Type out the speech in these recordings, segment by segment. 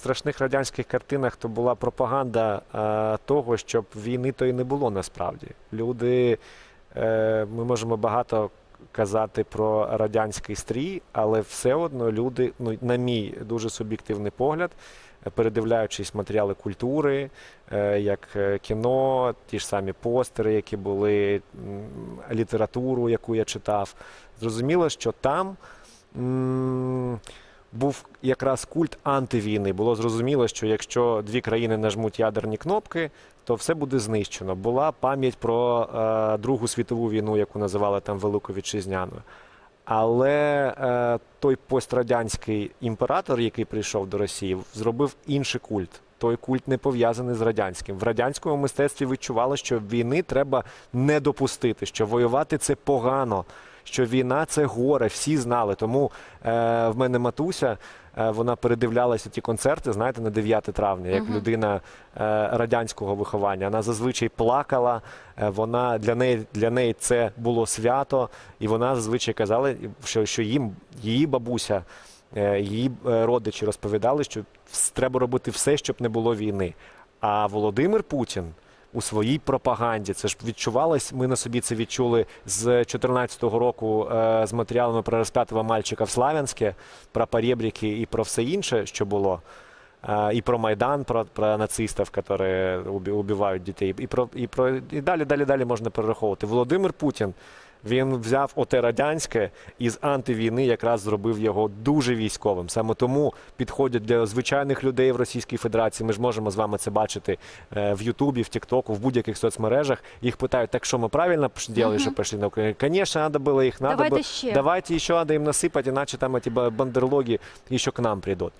страшних радянських картинах то була пропаганда е, того, щоб війни то і не було насправді. Люди, е, ми можемо багато казати про радянський стрій, але все одно люди, ну, на мій дуже суб'єктивний погляд, передивляючись матеріали культури, е, як е, кіно, ті ж самі постери, які були, літературу, яку я читав, зрозуміло, що там. Був якраз культ антивійни. Було зрозуміло, що якщо дві країни нажмуть ядерні кнопки, то все буде знищено. Була пам'ять про е, Другу світову війну, яку називали там Велику Вітчизняною. Але е, той пострадянський імператор, який прийшов до Росії, зробив інший культ. Той культ не пов'язаний з радянським. В радянському мистецтві відчували, що війни треба не допустити, що воювати це погано, що війна це горе, всі знали. Тому е, в мене матуся, е, вона передивлялася ті концерти, знаєте, на 9 травня, як людина е, радянського виховання. Вона зазвичай плакала. е, Вона для неї для неї це було свято, і вона зазвичай казала, що, що їм її бабуся, е, її е, родичі розповідали, що вс- треба робити все, щоб не було війни. А Володимир Путін у своїй пропаганді. Це ж відчувалось. Ми на собі це відчули з 2014 року е, з матеріалами про розп'ятого мальчика в Славянське, про перебріки і про все інше, що було. Е, І про Майдан, про, про нацистів, які убивають дітей, і про і про і далі, далі, далі можна перераховувати. Володимир Путін він взяв оте радянське і з антивійни якраз зробив його дуже військовим. Саме тому підходять для звичайних людей в Російській Федерації. Ми ж можемо з вами це бачити е, в Ютубі, в Тіктоку, в будь-яких соцмережах. Їх питають, так що ми правильно робили, що пішли на Україну? Звісно, треба було їх надо Давайте було- ще. Давайте еще надо им насыпать, иначе там ба- бандерлоги еще к нам прийдуть.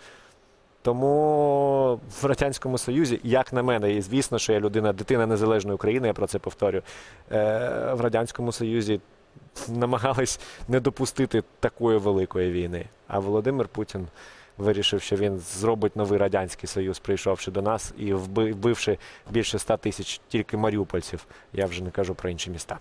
Тому в Радянському Союзі, як на мене, і звісно, що я людина, дитина незалежної України, я про це повторю. Е, в Радянському Союзі намагались не допустити такої великої війни. А Володимир Путін вирішив, що він зробить новий Радянський Союз, прийшовши до нас і вбивши більше ста тисяч тільки маріупольців. Я вже не кажу про інші міста.